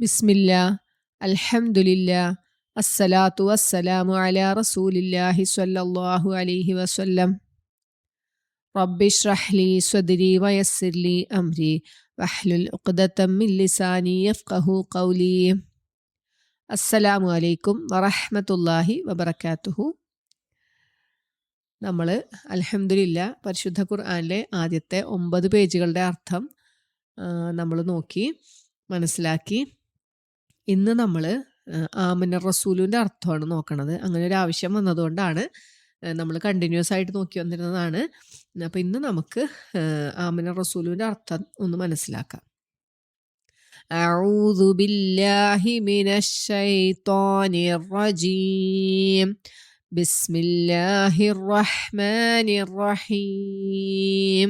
ബിസ്മില്ല അൽഹംദുലില്ല അസ്സലാത്തു വസ്സലാമു അലാ റസൂലില്ലാഹി സ്വല്ലല്ലാഹു അലൈഹി വസല്ലം. റബ്ബിഷ്റഹ് ലി സ്വദ്രി വയസ്സിർ ലി അംരി വഹ്ലുൽ ഉഖ്ദതം മിൻ ലിസാനി യഫ്ഖഹു ഖൗലി. അസ്സലാമു അലൈക്കും വറഹ്മത്തുള്ളാഹി വബറകാതുഹു നമ്മൾ അലഹമില്ല പരിശുദ്ധ ഖുർആാനിലെ ആദ്യത്തെ ഒമ്പത് പേജുകളുടെ അർത്ഥം നമ്മൾ നോക്കി മനസ്സിലാക്കി. ഇന്ന് നമ്മൾ ആമിന റസൂലിൻ്റെ അർത്ഥമാണ് നോക്കണത് അങ്ങനെ ഒരു ആവശ്യം വന്നതുകൊണ്ടാണ് നമ്മൾ കണ്ടിന്യൂസ് ആയിട്ട് നോക്കി വന്നിരുന്നതാണ് അപ്പോൾ ഇന്ന് നമുക്ക് ആമിന റസൂലിൻ്റെ അർത്ഥം ഒന്ന് മനസ്സിലാക്കാം أعوذ بالله من الشيطان الرجيم بسم الله الرحمن الرحيم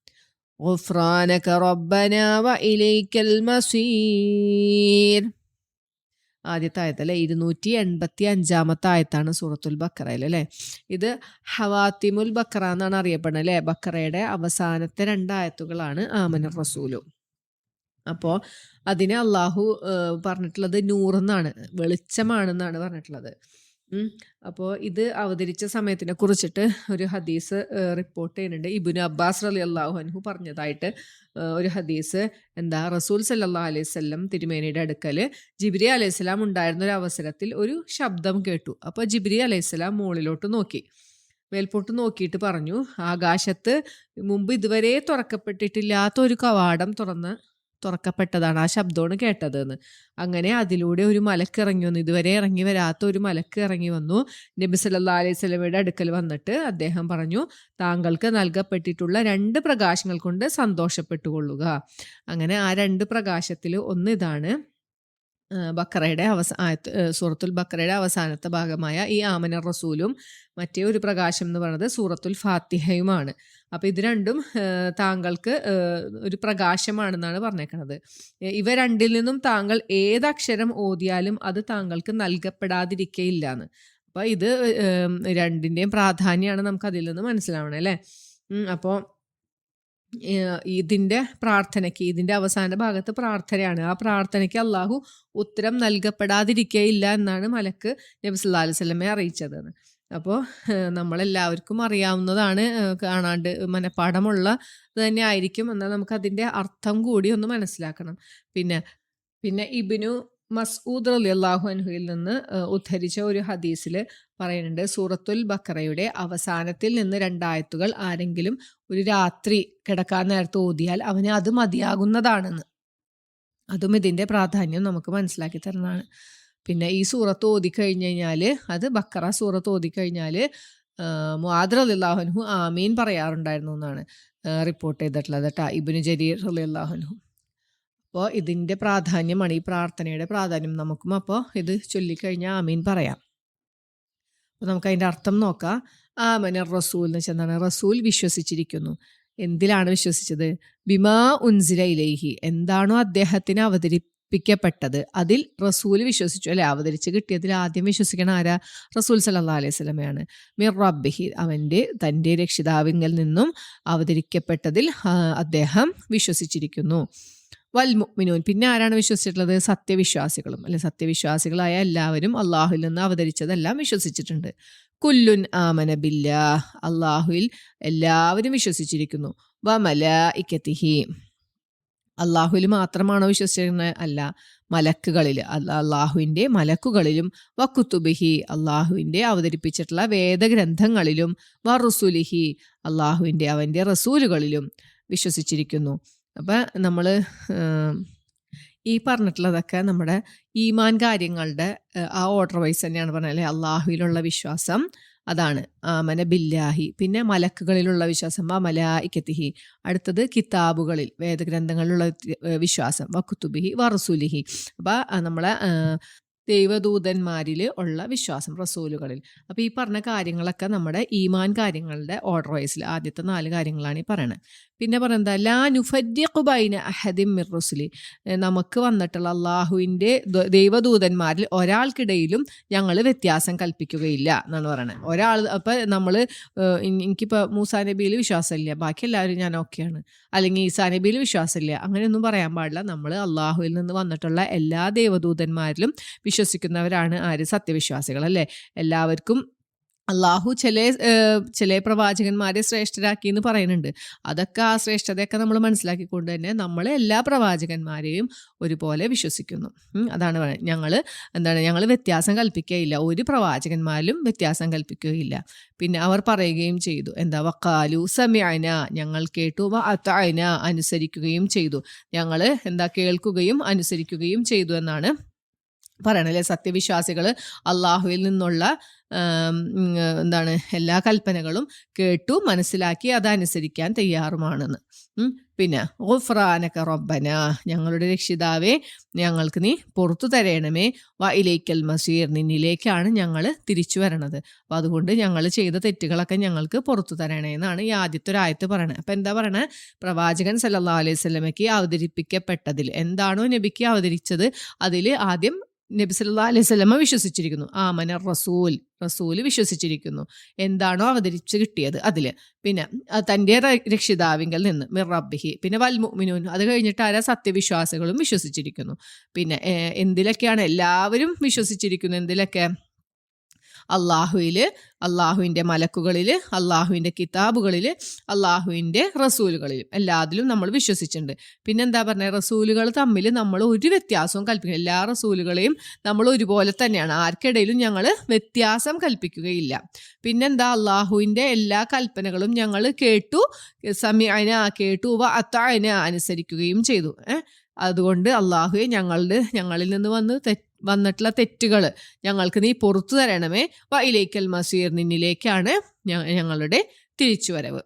غفرانك ربنا وإليك المصير ആദ്യത്തെ ആയത്തല്ലേ ഇരുന്നൂറ്റി എൺപത്തി അഞ്ചാമത്തെ ആയത്താണ് സൂറത്തുൽ ബക്കറയിൽ അല്ലേ ഇത് ഹവാത്തിമുൽ ബക്കറ എന്നാണ് അറിയപ്പെടുന്നത് അല്ലേ ബക്കറയുടെ അവസാനത്തെ രണ്ടായത്തുകളാണ് ആമന റസൂലു അപ്പോൾ അതിനെ അള്ളാഹു പറഞ്ഞിട്ടുള്ളത് നൂറെന്നാണ് വെളിച്ചമാണെന്നാണ് പറഞ്ഞിട്ടുള്ളത് അപ്പോൾ ഇത് അവതരിച്ച സമയത്തിനെ കുറിച്ചിട്ട് ഒരു ഹദീസ് റിപ്പോർട്ട് ചെയ്യുന്നുണ്ട്. ഇബിന് അബ്ബാസ് അലി അള്ളാഹു അൻഹു പറഞ്ഞതായിട്ട് ഒരു ഹദീസ്. എന്താ? റസൂൽ സല്ലാ അലൈഹി സ്വല്ലം തിരുമേനിയുടെ അടുക്കൽ ജിബ്രി അലൈഹി സ്വലാം ഉണ്ടായിരുന്ന ഒരു അവസരത്തിൽ ഒരു ശബ്ദം കേട്ടു. അപ്പോൾ ജിബ്രി അലൈഹി സ്വലാം മുകളിലോട്ട് നോക്കി. മേൽപോട്ട് നോക്കിയിട്ട് പറഞ്ഞു ആകാശത്ത് മുമ്പ് ഇതുവരെ തുറക്കപ്പെട്ടിട്ടില്ലാത്ത ഒരു കവാടം തുറന്ന് തുറക്കപ്പെട്ടതാണ് ആ ശബ്ദമാണ് കേട്ടതെന്ന്. അങ്ങനെ അതിലൂടെ ഒരു മലക്ക് ഇറങ്ങി വന്നു. ഇതുവരെ ഇറങ്ങി വരാത്ത ഒരു മലക്ക് ഇറങ്ങി വന്നു. നബി സല്ലാ അലൈഹി സ്വലമയുടെ അടുക്കൽ വന്നിട്ട് അദ്ദേഹം പറഞ്ഞു താങ്കൾക്ക് നൽകപ്പെട്ടിട്ടുള്ള രണ്ട് പ്രകാശങ്ങൾ കൊണ്ട് സന്തോഷപ്പെട്ടുകൊള്ളുക. അങ്ങനെ ആ രണ്ട് പ്രകാശത്തിൽ ഒന്ന് ഇതാണ് ബക്കറയുടെ അവസാന സൂറത്തുൽ ബക്കറയുടെ അവസാനത്തെ ഭാഗമായ ഈ ആമന റസൂലും മറ്റേ ഒരു പ്രകാശം എന്ന് പറയുന്നത് സൂറത്തുൽ ഫാത്തിഹയുമാണ്. അപ്പോൾ ഇത് രണ്ടും താങ്കൾക്ക് ഒരു പ്രകാശമാണെന്നാണ് പറഞ്ഞേക്കുന്നത് ഇവ രണ്ടിൽ നിന്നും താങ്കൾ ഏതക്ഷരം ഓതിയാലും അത് താങ്കൾക്ക് നൽകപ്പെടാതിരിക്കയില്ല എന്ന് അപ്പോൾ ഇത് രണ്ടിന്റെയും പ്രാധാന്യമാണ് നമുക്ക് അതിൽ നിന്ന് മനസ്സിലാവണം അല്ലേ? അപ്പോൾ ഇതിന്റെ പ്രാർത്ഥനയ്ക്ക് ഇതിന്റെ അവസാന ഭാഗത്ത് പ്രാർത്ഥനയാണ്. ആ പ്രാർത്ഥനയ്ക്ക് അള്ളാഹു ഉത്തരം നൽകപ്പെടാതിരിക്കയില്ല എന്നാണ് മലക്ക് നബി സല്ലാ സ്വലമെ അറിയിച്ചത് അപ്പോൾ നമ്മളെല്ലാവർക്കും അറിയാവുന്നതാണ് കാണാണ്ട് മനഃപ്പാഠമുള്ള തന്നെ ആയിരിക്കും എന്നാൽ നമുക്ക് അതിന്റെ അർത്ഥം കൂടി ഒന്ന് മനസ്സിലാക്കണം. പിന്നെ പിന്നെ ഇബിനു മസ്ഊദ് അലി അള്ളാഹു അൻഹുയിൽ നിന്ന് ഉദ്ധരിച്ച ഒരു ഹദീസിൽ പറയുന്നുണ്ട് സൂറത്തുൽ ബക്കറയുടെ അവസാനത്തിൽ നിന്ന് രണ്ടായത്തുകൾ ആരെങ്കിലും ഒരു രാത്രി കിടക്കാൻ നേരത്ത് ഓതിയാൽ അവന് അത് മതിയാകുന്നതാണെന്ന്. അതും ഇതിന്റെ പ്രാധാന്യം നമുക്ക് മനസ്സിലാക്കി തരുന്നതാണ്. പിന്നെ ഈ സൂറത്ത് ഓതിക്കഴിഞ്ഞ് കഴിഞ്ഞാൽ അത് ബക്കറ സൂറത്ത് ഓതിക്കഴിഞ്ഞാൽ മുആദർ അലിള്ളാഹുൻഹു ആമീൻ പറയാറുണ്ടായിരുന്നു എന്നാണ് റിപ്പോർട്ട് ചെയ്തിട്ടുള്ളത് കേട്ടോ ഇബിന് ജരീർ അലിള്ളാഹുൻഹു അപ്പോൾ ഇതിന്റെ പ്രാധാന്യമാണ് ഈ പ്രാർത്ഥനയുടെ പ്രാധാന്യം നമുക്കും അപ്പോൾ ഇത് ചൊല്ലിക്കഴിഞ്ഞാൽ ആമീൻ പറയാം. അപ്പോൾ നമുക്ക് അതിന്റെ അർത്ഥം നോക്കാം. ആമന റസൂൽ എന്ന് വെച്ചാൽ എന്താണ്? റസൂൽ വിശ്വസിച്ചിരിക്കുന്നു. എന്തിലാണ് വിശ്വസിച്ചത്? ബിമാ ഉൻസില ഇലൈഹി. എന്താണോ അദ്ദേഹത്തിന് അവതരി പ്പിക്കപ്പെട്ടത് അതിൽ റസൂൽ വിശ്വസിച്ചു അല്ലെ? അവതരിച്ച് കിട്ടിയതിൽ ആദ്യം വിശ്വസിക്കണ ആരാ? റസൂൽ സല്ലാ അലൈഹി സ്വലമയാണ് മിർ റബ്ബിഹി അവന്റെ തന്റെ രക്ഷിതാവിങ്കിൽ നിന്നും അവതരിക്കപ്പെട്ടതിൽ അദ്ദേഹം വിശ്വസിച്ചിരിക്കുന്നു. വൽ മുഅ്മിനൂൻ പിന്നെ ആരാണ് വിശ്വസിച്ചിട്ടുള്ളത്? സത്യവിശ്വാസികളും അല്ലെ? സത്യവിശ്വാസികളായ എല്ലാവരും അള്ളാഹുവിൽ നിന്ന് അവതരിച്ചതെല്ലാം വിശ്വസിച്ചിട്ടുണ്ട്. കുല്ലുൻ ആമന ബില്ലാ അള്ളാഹുവിൽ എല്ലാവരും വിശ്വസിച്ചിരിക്കുന്നു. വ മല ഇക്കത്തിഹി അള്ളാഹുവിൽ മാത്രമാണോ വിശ്വസിച്ചിരുന്നത്? അല്ല. മലക്കുകളിൽ അള്ളാഹുവിന്റെ മലക്കുകളിലും വക്കുത്തുബിഹി അള്ളാഹുവിന്റെ അവതരിപ്പിച്ചിട്ടുള്ള വേദഗ്രന്ഥങ്ങളിലും വ റുസുലിഹി അള്ളാഹുവിന്റെ അവന്റെ റസൂലുകളിലും വിശ്വസിച്ചിരിക്കുന്നു. അപ്പം നമ്മൾ ഈ പറഞ്ഞിട്ടുള്ളതൊക്കെ നമ്മുടെ ഈമാൻ കാര്യങ്ങളുടെ ആ ഓർഡർ വൈസ് തന്നെയാണ് പറഞ്ഞത് അല്ലെ? അള്ളാഹുവിലുള്ള വിശ്വാസം അതാണ്. ആമന ബില്ലാഹി പിന്നെ മലക്കുകളിലുള്ള വിശ്വാസം വ മലായിക്കത്തിഹി. അടുത്തത് കിതാബുകളിൽ വേദഗ്രന്ഥങ്ങളിലുള്ള വിശ്വാസം വക്കുത്തുബിഹി വറസുലിഹി അപ്പം നമ്മളെ ദൈവദൂതന്മാരിൽ ഉള്ള വിശ്വാസം റസൂലുകളിൽ. അപ്പോൾ ഈ പറഞ്ഞ കാര്യങ്ങളൊക്കെ നമ്മുടെ ഈമാൻ കാര്യങ്ങളുടെ ഓർഡർ വൈസിൽ ആദ്യത്തെ നാല് കാര്യങ്ങളാണ് ഈ പറയുന്നത് പിന്നെ പറയുന്നത് ലാ നുഫദ്യഖുബൈന അഹദിം മിർ റുസുലി. നമുക്ക് വന്നിട്ടുള്ള അള്ളാഹുവിന്റെ ദൈവദൂതന്മാരിൽ ഒരാൾക്കിടയിലും ഞങ്ങൾ വ്യത്യാസം കൽപ്പിക്കുകയില്ല എന്നാണ് പറയുന്നത് ഒരാൾ അപ്പം നമ്മൾ എനിക്കിപ്പോൾ മൂസാ നബിയിൽ വിശ്വാസമില്ല ബാക്കി എല്ലാവരും ഞാൻ ഓക്കെയാണ്. അല്ലെങ്കിൽ ഈസാ നബിയിൽ വിശ്വാസമില്ല അങ്ങനെയൊന്നും പറയാൻ പാടില്ല. നമ്മൾ അള്ളാഹുവിൽ നിന്ന് വന്നിട്ടുള്ള എല്ലാ ദൈവദൂതന്മാരിലും വിശ്വസിക്കുന്നവരാണ് ആര്? സത്യവിശ്വാസികൾ അല്ലേ എല്ലാവർക്കും അള്ളാഹു ചില ചില പ്രവാചകന്മാരെ ശ്രേഷ്ഠരാക്കി എന്ന് പറയുന്നുണ്ട്. അതൊക്കെ ആ ശ്രേഷ്ഠതയൊക്കെ നമ്മൾ മനസ്സിലാക്കിക്കൊണ്ട് തന്നെ നമ്മൾ എല്ലാ പ്രവാചകന്മാരെയും ഒരുപോലെ വിശ്വസിക്കുന്നു. അതാണ് ഞങ്ങൾ എന്താണ് ഞങ്ങൾ വ്യത്യാസം കൽപ്പിക്കുകയില്ല ഒരു പ്രവാചകന്മാരിലും വ്യത്യാസം കൽപ്പിക്കുകയില്ല. പിന്നെ അവർ പറയുകയും ചെയ്തു. എന്താ? വക്കാലു സമയന ഞങ്ങൾ കേട്ടു. അനുസരിക്കുകയും ചെയ്തു. ഞങ്ങൾ എന്താ? കേൾക്കുകയും അനുസരിക്കുകയും ചെയ്തു എന്നാണ് പറയണല്ലേ സത്യവിശ്വാസികൾ അള്ളാഹുവിൽ നിന്നുള്ള എന്താണ് എല്ലാ കൽപ്പനകളും കേട്ടു മനസ്സിലാക്കി അതനുസരിക്കാൻ തയ്യാറുമാണെന്ന്. പിന്നെ ഓഫ്രാനക്ക റബ്ബന ഞങ്ങളുടെ രക്ഷിതാവേ ഞങ്ങൾക്ക് നീ പുറത്തു തരയണമേ വയിലേക്കൽ മസീർ നിന്നിലേക്കാണ് ഞങ്ങൾ തിരിച്ചു വരണത്. അപ്പം അതുകൊണ്ട് ഞങ്ങൾ ചെയ്ത തെറ്റുകളൊക്കെ ഞങ്ങൾക്ക് പുറത്തു തരണേ എന്നാണ് ഈ ആദ്യത്തെ ഒരു ആയത്ത് പറയണത് അപ്പം എന്താ പറയണത് പ്രവാചകൻ സല്ലാ അലൈഹി സ്വലമയ്ക്ക് അവതരിപ്പിക്കപ്പെട്ടതിൽ എന്താണോ നബിക്ക് അവതരിച്ചത് അതിൽ ആദ്യം നബി സല്ലാ അലൈഹി സ്വലമ വിശ്വസിച്ചിരിക്കുന്നു. ആമന റസൂൽ റസൂൽ വിശ്വസിച്ചിരിക്കുന്നു. എന്താണോ അവതരിച്ച് കിട്ടിയത് അതിൽ പിന്നെ തന്റെ രക്ഷിതാവിങ്കൽ നിന്ന് മിർ റബ്ബിഹി. പിന്നെ വൽമുമിനൂൻ അത് കഴിഞ്ഞിട്ട് ആരാ സത്യവിശ്വാസികളും വിശ്വസിച്ചിരിക്കുന്നു. പിന്നെ എന്തിലൊക്കെയാണ് എല്ലാവരും വിശ്വസിച്ചിരിക്കുന്നു എന്തിലൊക്കെ? അള്ളാഹുവിൽ അള്ളാഹുവിന്റെ മലക്കുകളിൽ അള്ളാഹുവിന്റെ കിതാബുകളിൽ അള്ളാഹുവിന്റെ റസൂലുകളിലും എല്ലാത്തിലും നമ്മൾ വിശ്വസിച്ചിട്ടുണ്ട്. പിന്നെന്താ പറഞ്ഞത് റസൂലുകൾ തമ്മിൽ നമ്മൾ ഒരു വ്യത്യാസവും കൽപ്പിക്കുക എല്ലാ റസൂലുകളെയും നമ്മൾ ഒരുപോലെ തന്നെയാണ്. ആർക്കിടയിലും ഞങ്ങൾ വ്യത്യാസം കൽപ്പിക്കുകയില്ല. പിന്നെന്താ? അള്ളാഹുവിന്റെ എല്ലാ കൽപ്പനകളും ഞങ്ങൾ കേട്ടു സമയന കേട്ടു വ അത്തായന അനുസരിക്കുകയും ചെയ്തു. അതുകൊണ്ട് അള്ളാഹുയെ ഞങ്ങളുടെ ഞങ്ങളിൽ നിന്ന് വന്ന് തെറ്റ് വന്നിട്ടുള്ള തെറ്റുകൾ ഞങ്ങൾക്ക് നീ പുറത്തു തരണമേ. വൈലേക്കൽ മസീർ നിന്നിലേക്കാണ് ഞങ്ങളുടെ തിരിച്ചുവരവ്.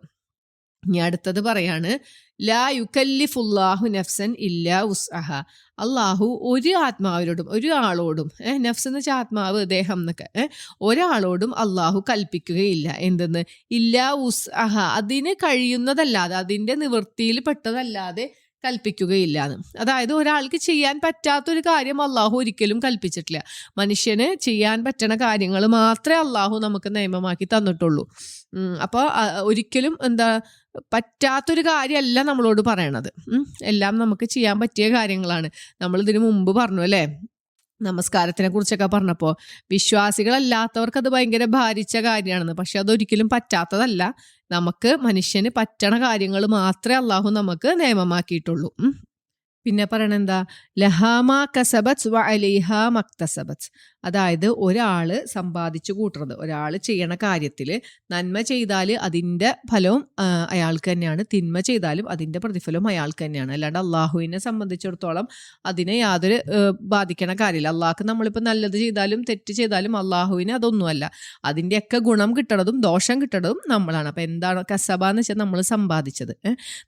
ഇനി അടുത്തത് പറയാണ്. ലാ യുക്കല്ലിഫുല്ലാഹു നഫ്സൻ ഇല്ല ഉസ്അഹ. അള്ളാഹു ഒരു ആത്മാവിനോടും ഒരു ആളോടും നഫ്സ് എന്ന് വെച്ചാൽ ആത്മാവ് ദേഹം എന്നൊക്കെ ഒരാളോടും അള്ളാഹു കൽപ്പിക്കുകയില്ല. എന്തെന്ന്? ഇല്ല ഉസ് അഹ അതിന് കഴിയുന്നതല്ലാതെ അതിന്റെ നിവൃത്തിയിൽ പെട്ടതല്ലാതെ കൽപ്പിക്കുകയില്ല എന്ന് അതായത് ഒരാൾക്ക് ചെയ്യാൻ പറ്റാത്തൊരു കാര്യം അള്ളാഹു ഒരിക്കലും കൽപ്പിച്ചിട്ടില്ല. മനുഷ്യന് ചെയ്യാൻ പറ്റണ കാര്യങ്ങൾ മാത്രമേ അള്ളാഹു നമുക്ക് നിയമമാക്കി തന്നിട്ടുള്ളൂ. അപ്പോൾ ഒരിക്കലും എന്താ പറ്റാത്തൊരു കാര്യമല്ല നമ്മളോട് പറയണത്. എല്ലാം നമുക്ക് ചെയ്യാൻ പറ്റിയ കാര്യങ്ങളാണ്. നമ്മൾ ഇതിനു മുമ്പ് പറഞ്ഞു അല്ലേ? നമസ്കാരത്തിനെ കുറിച്ചൊക്കെ പറഞ്ഞപ്പോൾ വിശ്വാസികളല്ലാത്തവർക്ക് അത് ഭയങ്കര ഭാരിച്ച കാര്യമാണെന്ന്. പക്ഷെ അതൊരിക്കലും പറ്റാത്തതല്ല. നമുക്ക് മനുഷ്യന് പറ്റണ കാര്യങ്ങൾ മാത്രമേ അള്ളാഹു നമുക്ക് നിയമമാക്കിയിട്ടുള്ളൂ. പിന്നെ പറയണെന്താ? ലഹാമ കസബത്ത് വ അലിഹ മക്തസബത്ത് അതായത് ഒരാൾ സമ്പാദിച്ചു കൂട്ടുന്നത് ഒരാൾ ചെയ്യണ കാര്യത്തിൽ നന്മ ചെയ്താൽ അതിന്റെ ഫലവും അയാൾക്ക് തന്നെയാണ്. തിന്മ ചെയ്താലും അതിന്റെ പ്രതിഫലവും അയാൾക്ക് തന്നെയാണ്. അല്ലാണ്ട് അള്ളാഹുവിനെ സംബന്ധിച്ചിടത്തോളം അതിനെ യാതൊരു ബാധിക്കണ കാര്യമില്ല. അള്ളാഹ്ക്ക് നമ്മളിപ്പോൾ നല്ലത് ചെയ്താലും തെറ്റ് ചെയ്താലും അള്ളാഹുവിന് അതൊന്നുമല്ല. അതിന്റെയൊക്കെ ഗുണം കിട്ടണതും ദോഷം കിട്ടണതും നമ്മളാണ്. അപ്പോൾ എന്താണ് കസബ എന്ന് വെച്ചാൽ നമ്മൾ സമ്പാദിച്ചത്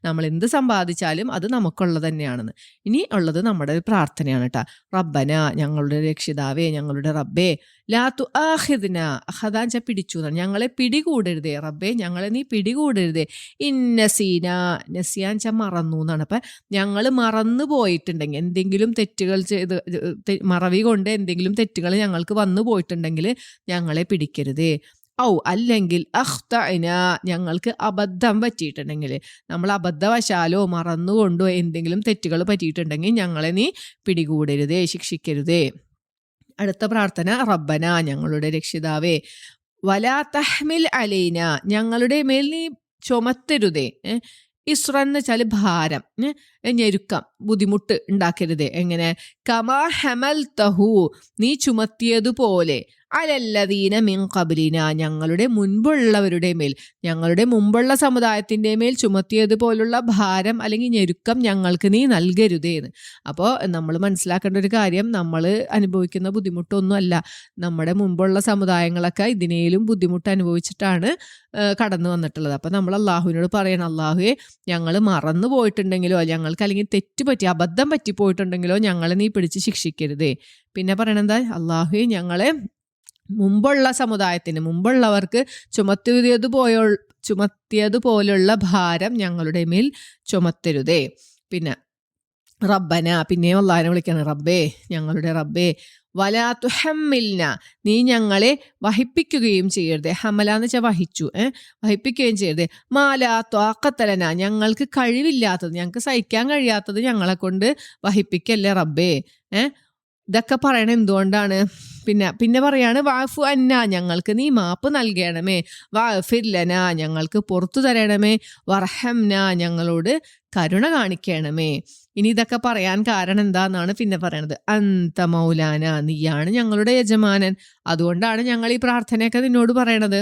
നമ്മൾ എന്ത് സമ്പാദിച്ചാലും അത് നമുക്കുള്ളത് തന്നെയാണെന്ന്. ഇനി ഉള്ളത് നമ്മുടെ പ്രാർത്ഥനയാണ് കേട്ടോ റബ്ബന ഞങ്ങളുടെ രക്ഷിതാവേ ഞങ്ങളുടെ റബ്ബേ ലാത്തു അഹിദിന അഹദാൻ ച പിടിച്ചു ഞങ്ങളെ പിടികൂടരുതേ റബ്ബേ ഞങ്ങളെ നീ പിടികൂടരുതേ. ഇന്നസീന നസിയാൻ ച മറന്നു എന്നാണ്. അപ്പം ഞങ്ങൾ മറന്നു പോയിട്ടുണ്ടെങ്കിൽ എന്തെങ്കിലും തെറ്റുകൾ ചെയ്ത് മറവി കൊണ്ട് എന്തെങ്കിലും തെറ്റുകൾ ഞങ്ങൾക്ക് വന്നു പോയിട്ടുണ്ടെങ്കിൽ ഞങ്ങളെ പിടിക്കരുതേ. ഔ അല്ലെങ്കിൽ അഖ്തഅന ഞങ്ങൾക്ക് അബദ്ധം പറ്റിയിട്ടുണ്ടെങ്കിൽ. നമ്മൾ അബദ്ധവശാലോ മറന്നുകൊണ്ടോ എന്തെങ്കിലും തെറ്റുകൾ പറ്റിയിട്ടുണ്ടെങ്കിൽ ഞങ്ങളെ നീ പിടികൂടരുതേ ശിക്ഷിക്കരുതേ. അടുത്ത പ്രാർത്ഥന റബ്ബന ഞങ്ങളുടെ രക്ഷിതാവേ. വലാ തഹ്മിൽ അലൈന ഞങ്ങളുടെ മേൽ നീ ചുമത്തരുതേ. ഇസ്ര എന്ന് വെച്ചാൽ ഭാരം. ഞെരുക്കം ബുദ്ധിമുട്ട് ഉണ്ടാക്കരുത്. എങ്ങനെ? കമാ ഹെമൽ തഹു നീ ചുമത്തിയതുപോലെ. അലല്ലദീന മിൻ കബലിന ഞങ്ങളുടെ മുൻപുള്ളവരുടെ മേൽ ഞങ്ങളുടെ മുമ്പുള്ള സമുദായത്തിന്റെ മേൽ ചുമത്തിയതുപോലുള്ള ഭാരം അല്ലെങ്കിൽ ഞെരുക്കം ഞങ്ങൾക്ക് നീ നൽകരുതേന്ന് അപ്പോൾ നമ്മൾ മനസ്സിലാക്കേണ്ട ഒരു കാര്യം നമ്മൾ അനുഭവിക്കുന്ന ബുദ്ധിമുട്ടൊന്നുമല്ല. നമ്മുടെ മുമ്പുള്ള സമുദായങ്ങളൊക്കെ ഇതിനേലും ബുദ്ധിമുട്ട് അനുഭവിച്ചിട്ടാണ് കടന്നു വന്നിട്ടുള്ളത്. അപ്പോൾ നമ്മൾ അള്ളാഹുവിനോട് പറയണം അള്ളാഹുവെ ഞങ്ങൾ മറന്നു പോയിട്ടുണ്ടെങ്കിലോ ഞങ്ങൾക്ക് ഞങ്ങൾക്ക് അല്ലെങ്കിൽ തെറ്റ് പറ്റി അബദ്ധം പറ്റിപ്പോയിട്ടുണ്ടെങ്കിലോ ഞങ്ങളെ നീ പിടിച്ച് ശിക്ഷിക്കരുതേ. പിന്നെ പറയണെന്താ അള്ളാഹു ഞങ്ങളെ മുമ്പുള്ള സമുദായത്തിന് മുമ്പുള്ളവർക്ക് ചുമത്തിയതുപോയ ചുമത്തിയതുപോലുള്ള ഭാരം ഞങ്ങളുടെ മേൽ ചുമത്തരുതേ. പിന്നെ റബ്ബന പിന്നെയും അള്ളാഹിനെ വിളിക്കണം റബ്ബേ ഞങ്ങളുടെ റബ്ബേ വലാത്തുഹമ്മിൽന നീ ഞങ്ങളെ വഹിപ്പിക്കുകയും ചെയ്യരുത്. ഹമല എന്ന് വെച്ചാൽ വഹിച്ചു ഏഹ് വഹിപ്പിക്കുകയും ചെയ്യരുത്. മാലാ ത്വാക്കത്തലന ഞങ്ങൾക്ക് കഴിവില്ലാത്തത് ഞങ്ങൾക്ക് സഹിക്കാൻ കഴിയാത്തത് ഞങ്ങളെ കൊണ്ട് വഹിപ്പിക്കല്ലേ റബ്ബേ ഏഹ് ഇതൊക്കെ പറയണ എന്തുകൊണ്ടാണ്? പിന്നെ പിന്നെ പറയാണ് വാഫു അന്ന ഞങ്ങൾക്ക് നീ മാപ്പ് നൽകണമേ. വാഫില്ലന ഞങ്ങൾക്ക് പുറത്തു തരണമേ. വർഹംന ഞങ്ങളോട് കരുണ കാണിക്കണമേ. ഇനി ഇതൊക്കെ പറയാൻ കാരണം എന്താന്നാണ് പിന്നെ പറയണത്. അന്ത മൗലാന നീയാണ് ഞങ്ങളുടെ യജമാനൻ. അതുകൊണ്ടാണ് ഞങ്ങൾ ഈ പ്രാർത്ഥനയൊക്കെ നിന്നോട് പറയണത്.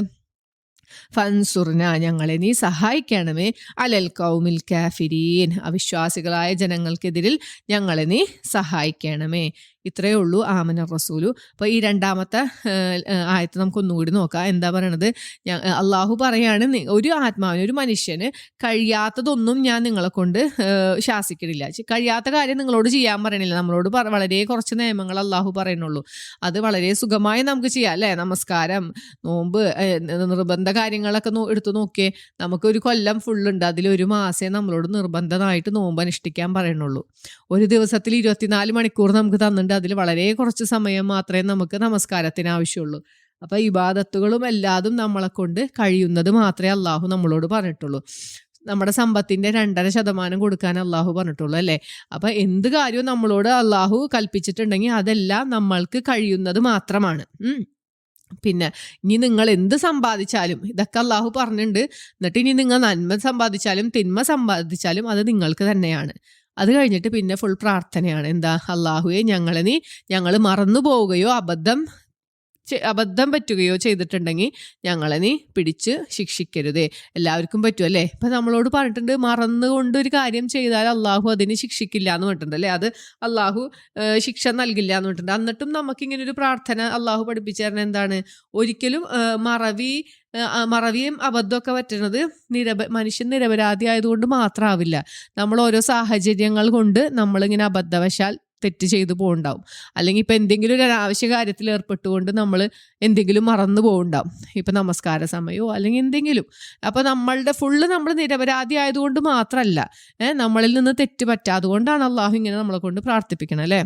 ഫൻസുർന ഞങ്ങളെ നീ സഹായിക്കണമേ. അലൽ കൗമിൽ കാഫിരീൻ അവിശ്വാസികളായ ജനങ്ങൾക്കെതിരിൽ ഞങ്ങളെ നീ സഹായിക്കണമേ. ഇത്രയേ ഉള്ളൂ ആമന റസൂലു. അപ്പോൾ ഈ രണ്ടാമത്തെ ആയത്ത് നമുക്ക് ഒന്നുകൂടി നോക്കാം. എന്താ പറയണത്? അള്ളാഹു പറയാണ് ഒരു ആത്മാവിന് ഒരു മനുഷ്യന് കഴിയാത്തതൊന്നും ഞാൻ നിങ്ങളെ കൊണ്ട് ശാസിക്കണില്ല. കഴിയാത്ത കാര്യം നിങ്ങളോട് ചെയ്യാൻ പറയണില്ല. നമ്മളോട് വളരെ കുറച്ച് നിയമങ്ങൾ അള്ളാഹു പറയുന്നുള്ളൂ. അത് വളരെ സുഖമായി നമുക്ക് ചെയ്യാം അല്ലേ? നമസ്കാരം നോമ്പ് നിർബന്ധ കാര്യങ്ങളൊക്കെ എടുത്തു നോക്കിയേ നമുക്ക് ഒരു കൊല്ലം ഫുള്ളുണ്ട്. അതിൽ ഒരു മാസേ നമ്മളോട് നിർബന്ധമായിട്ട് നോമ്പ് അനുഷ്ഠിക്കാൻ പറയണുള്ളൂ ഒരു ദിവസത്തിൽ ഇരുപത്തിനാല് മണിക്കൂർ നമുക്ക് തന്നിട്ടുണ്ട്. അതിൽ വളരെ കുറച്ച് സമയം മാത്രമേ നമുക്ക് നമസ്കാരത്തിന് ആവശ്യമുള്ളൂ. അപ്പൊ ഇബാദത്തുകളും എല്ലാതും നമ്മളെ കൊണ്ട് കഴിയുന്നത് മാത്രമേ അള്ളാഹു നമ്മളോട് പറഞ്ഞിട്ടുള്ളൂ. നമ്മുടെ സമ്പത്തിന്റെ രണ്ടര ശതമാനം കൊടുക്കാൻ അള്ളാഹു പറഞ്ഞിട്ടുള്ളൂ അല്ലേ? അപ്പൊ എന്ത് കാര്യവും നമ്മളോട് അള്ളാഹു കൽപ്പിച്ചിട്ടുണ്ടെങ്കിൽ അതെല്ലാം നമ്മൾക്ക് കഴിയുന്നത് മാത്രമാണ്. പിന്നെ ഇനി നിങ്ങൾ എന്ത് സമ്പാദിച്ചാലും ഇതൊക്കെ അള്ളാഹു പറഞ്ഞിട്ടുണ്ട്. എന്നിട്ട് ഇനി നിങ്ങൾ നന്മ സമ്പാദിച്ചാലും തിന്മ സമ്പാദിച്ചാലും അത് നിങ്ങൾക്ക് തന്നെയാണ്. അത് കഴിഞ്ഞിട്ട് പിന്നെ ഫുൾ പ്രാർത്ഥനയാണ്. എന്താ? അള്ളാഹുവെ ഞങ്ങളെ നീ ഞങ്ങൾ മറന്നു പോവുകയോ അബദ്ധം അബദ്ധം പറ്റുകയോ ചെയ്തിട്ടുണ്ടെങ്കിൽ ഞങ്ങളെ നീ പിടിച്ച് ശിക്ഷിക്കരുതേ. എല്ലാവർക്കും പറ്റും അല്ലേ? ഇപ്പം നമ്മളോട് പറഞ്ഞിട്ടുണ്ട് മറന്നുകൊണ്ട് ഒരു കാര്യം ചെയ്താൽ അള്ളാഹു അതിന് ശിക്ഷിക്കില്ല എന്ന് പറഞ്ഞിട്ടുണ്ട് അല്ലേ? അത് അള്ളാഹു ശിക്ഷ നൽകില്ല എന്ന് പറഞ്ഞിട്ടുണ്ട്. എന്നിട്ടും നമുക്കിങ്ങനെ ഒരു പ്രാർത്ഥന അള്ളാഹു പഠിപ്പിച്ചു തരണം എന്താണ്? ഒരിക്കലും മറവി മറവിയും അബദ്ധമൊക്കെ പറ്റുന്നത് നിരപ മനുഷ്യൻ നിരപരാധി ആയതുകൊണ്ട് മാത്രമാവില്ല നമ്മൾ ഓരോ സാഹചര്യങ്ങൾ കൊണ്ട് നമ്മളിങ്ങനെ അബദ്ധവശാൽ തെറ്റ് ചെയ്തു പോകുണ്ടാവും അല്ലെങ്കിൽ ഇപ്പം എന്തെങ്കിലും ഒരു അനാവശ്യ കാര്യത്തിൽ ഏർപ്പെട്ടുകൊണ്ട് നമ്മൾ എന്തെങ്കിലും മറന്നു പോകുണ്ടാവും ഇപ്പം നമസ്കാര സമയമോ അല്ലെങ്കിൽ എന്തെങ്കിലും. അപ്പോൾ നമ്മളുടെ ഫുള്ള് നമ്മൾ നിരപരാധി ആയതുകൊണ്ട് മാത്രമല്ല നമ്മളിൽ നിന്ന് തെറ്റ് പറ്റാതുകൊണ്ടാണ് അള്ളാഹു ഇങ്ങനെ നമ്മളെ കൊണ്ട് പ്രാർത്ഥിപ്പിക്കണം അല്ലേ?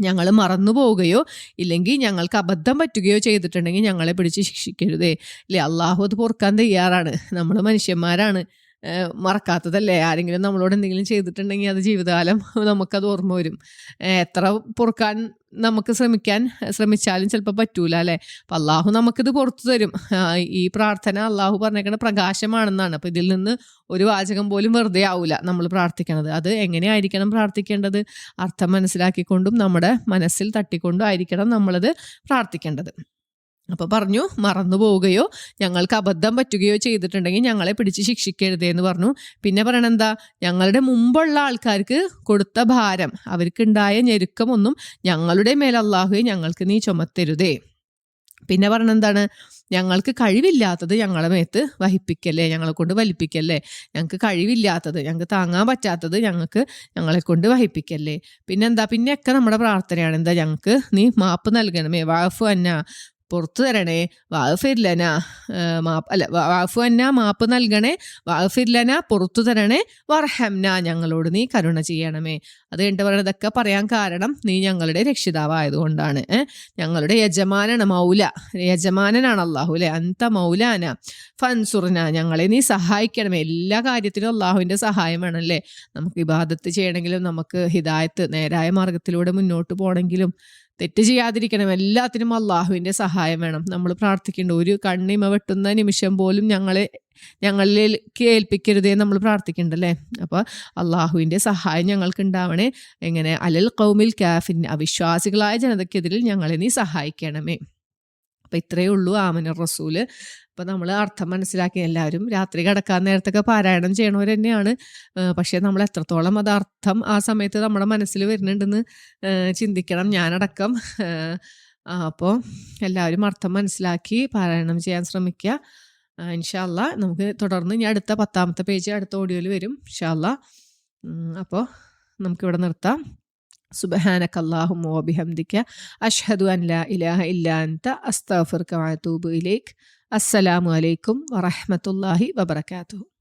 ഞങ്ങൾ മറന്നു പോവുകയോ ഇല്ലെങ്കിൽ ഞങ്ങൾക്ക് അബദ്ധം പറ്റുകയോ ചെയ്തിട്ടുണ്ടെങ്കിൽ ഞങ്ങളെ പിടിച്ച് ശിക്ഷിക്കരുതേ. അല്ലേ? അള്ളാഹു അത് പൊറുക്കാൻ തയ്യാറാണ്. നമ്മൾ മനുഷ്യന്മാരാണ്. മറക്കാത്തതല്ലേ? ആരെങ്കിലും നമ്മളോട് എന്തെങ്കിലും ചെയ്തിട്ടുണ്ടെങ്കിൽ അത് ജീവിതകാലം നമുക്കത് ഓർമ്മ വരും. എത്ര പൊറുക്കാൻ നമുക്ക് ശ്രമിക്കാൻ ശ്രമിച്ചാലും ചിലപ്പോൾ പറ്റൂല അല്ലേ? അപ്പം അള്ളാഹു നമുക്കിത് പുറത്തു തരും. ഈ പ്രാർത്ഥന അള്ളാഹു പറഞ്ഞേക്കുന്ന പ്രകാശമാണെന്നാണ്. അപ്പം ഇതിൽ നിന്ന് ഒരു വാചകം പോലും വെറുതെ ആവില്ല നമ്മൾ പ്രാർത്ഥിക്കണത്. അത് എങ്ങനെയായിരിക്കണം പ്രാർത്ഥിക്കേണ്ടത്? അർത്ഥം മനസ്സിലാക്കിക്കൊണ്ടും നമ്മുടെ മനസ്സിൽ തട്ടിക്കൊണ്ടും ആയിരിക്കണം നമ്മളത് പ്രാർത്ഥിക്കേണ്ടത്. അപ്പോൾ പറഞ്ഞു മറന്നു പോവുകയോ ഞങ്ങൾക്ക് അബദ്ധം പറ്റുകയോ ചെയ്തിട്ടുണ്ടെങ്കിൽ ഞങ്ങളെ പിടിച്ച് ശിക്ഷിക്കരുതേ എന്ന് പറഞ്ഞു. പിന്നെ പറയണെന്താ ഞങ്ങളുടെ മുമ്പുള്ള ആൾക്കാർക്ക് കൊടുത്ത ഭാരം അവർക്കുണ്ടായ ഞെരുക്കമൊന്നും ഞങ്ങളുടെ മേൽ അള്ളാഹുവെ ഞങ്ങൾക്ക് നീ ചുമത്തരുതേ. പിന്നെ പറഞ്ഞെന്താണ് ഞങ്ങൾക്ക് കഴിവില്ലാത്തത് ഞങ്ങളെ മേത്ത് വഹിപ്പിക്കല്ലേ ഞങ്ങളെ കൊണ്ട് വലിപ്പിക്കല്ലേ? ഞങ്ങൾക്ക് കഴിവില്ലാത്തത് ഞങ്ങൾക്ക് താങ്ങാൻ പറ്റാത്തത് ഞങ്ങൾക്ക് ഞങ്ങളെ കൊണ്ട് വഹിപ്പിക്കല്ലേ? പിന്നെന്താ പിന്നെയൊക്കെ നമ്മുടെ പ്രാർത്ഥനയാണ്. എന്താ ഞങ്ങൾക്ക് നീ മാപ്പ് നൽകണമേ. വാഫ് അന്ന. പുറത്തു തരണേ. വാഫിർലന മാപ്പ് അല്ല വാഫു അന്ന മാപ്പ് നൽകണേ. വാഫിർലന പുറത്തു തരണേ. വർഹംന ഞങ്ങളോട് നീ കരുണ ചെയ്യണമേ. അത് കഴിഞ്ഞിട്ട് പറയണതൊക്കെ പറയാൻ കാരണം നീ ഞങ്ങളുടെ രക്ഷിതാവായതുകൊണ്ടാണ്. ഞങ്ങളുടെ യജമാനാണ് മൗല. യജമാനനാണ് അള്ളാഹു അല്ലെ? അന്ത മൗലാന. ഫൻസുറിന ഞങ്ങളെ നീ സഹായിക്കണമേ. എല്ലാ കാര്യത്തിലും അള്ളാഹുവിന്റെ സഹായം വേണമല്ലേ നമുക്ക് ഇബാദത്ത് ചെയ്യണമെങ്കിലും നമുക്ക് ഹിദായത്ത് നേരായ മാർഗത്തിലൂടെ മുന്നോട്ട് പോകണമെങ്കിലും തെറ്റ് ചെയ്യാതിരിക്കണം. എല്ലാത്തിനും അള്ളാഹുവിന്റെ സഹായം വേണം. നമ്മൾ പ്രാർത്ഥിക്കേണ്ട ഒരു കണ്ണിമ വെട്ടുന്ന നിമിഷം പോലും ഞങ്ങളെ ഞങ്ങളിലേക്ക് ഏൽപ്പിക്കരുതേ നമ്മൾ പ്രാർത്ഥിക്കണ്ടല്ലേ അപ്പോൾ അള്ളാഹുവിന്റെ സഹായം ഞങ്ങൾക്ക് ഉണ്ടാവണേ എങ്ങനെ? അലൽ കൗമിൽ കാഫിൻ അവിശ്വാസികളായ ജനതയ്ക്കെതിരിൽ ഞങ്ങളെ നീ സഹായിക്കണമേ. അപ്പം ഇത്രയേ ഉള്ളൂ ആമന റസൂൽ. അപ്പം നമ്മൾ അർത്ഥം മനസ്സിലാക്കി. എല്ലാവരും രാത്രി കിടക്കാൻ നേരത്തൊക്കെ പാരായണം ചെയ്യണവർ തന്നെയാണ്. പക്ഷേ നമ്മൾ എത്രത്തോളം അത് അർത്ഥം ആ സമയത്ത് നമ്മുടെ മനസ്സിൽ വരുന്നുണ്ടെന്ന് ചിന്തിക്കണം ഞാനടക്കം. അപ്പോൾ എല്ലാവരും അർത്ഥം മനസ്സിലാക്കി പാരായണം ചെയ്യാൻ ശ്രമിക്കുക ഇൻഷാല്ല നമുക്ക് തുടർന്ന് ഇനി അടുത്ത പത്താമത്തെ പേജ് അടുത്ത ഓഡിയോയിൽ വരും ഇൻഷാല്ല അപ്പോൾ നമുക്കിവിടെ നിർത്താം. സുബഹാനക അല്ലാഹുമ്മ ഓബിഹംദിക്ക അഷ്ഹദു അൻ ലാ ഇലാഹ ഇല്ലാന്ത അൻത. അസ്തഗ്ഫിറുക വഅതൂബു ഇലൈക്. അസ്സലാമു അലൈക്കും വറഹമത്തല്ലാഹി വബറകാതുഹു.